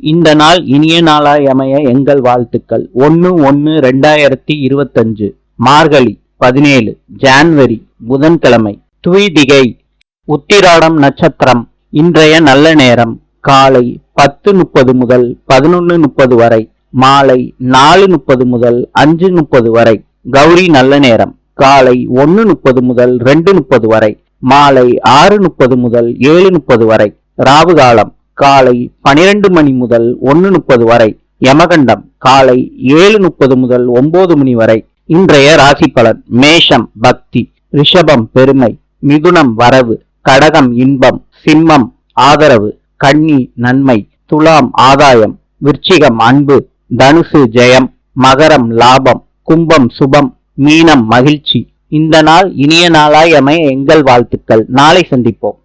இந்த நாள் இனிய நாளாய் அமைய எங்கள் வாழ்த்துக்கள். ஒன்று ஒன்று ரெண்டாயிரத்தி இருபத்தஞ்சு. மார்கழி பதினேழு ஜான்வரி புதன்கிழமை. துவிதிகை உத்திராடம் நட்சத்திரம் இன்றைய நல்ல நேரம் காலை பத்து முப்பது முதல் பதினொன்னு முப்பது வரை மாலை நாலு முப்பது முதல் அஞ்சு முப்பது வரை கௌரி நல்ல நேரம் காலை ஒன்று முப்பது முதல் ரெண்டு முப்பது வரை மாலை ஆறு முப்பது முதல் ஏழு முப்பது வரை ராவு காலம் காலை பனிரெண்டு மணி முதல் ஒன்று முப்பது வரை யமகண்டம் காலை ஏழு முப்பது முதல் ஒன்பது மணி வரை இன்றைய ராசி பலன் மேஷம் பக்தி ரிஷபம் பெருமை மிதுனம் வரவு கடகம் இன்பம் சிம்மம் ஆதரவு கன்னி நன்மை துலாம் ஆதாயம் விருச்சிகம் அன்பு தனுசு ஜெயம் மகரம் லாபம் கும்பம் சுபம் மீனம் மகிழ்ச்சி. இந்த நாள் இனிய நாளாய் அமைய எங்கள் வாழ்த்துக்கள். நாளை சந்திப்போம்.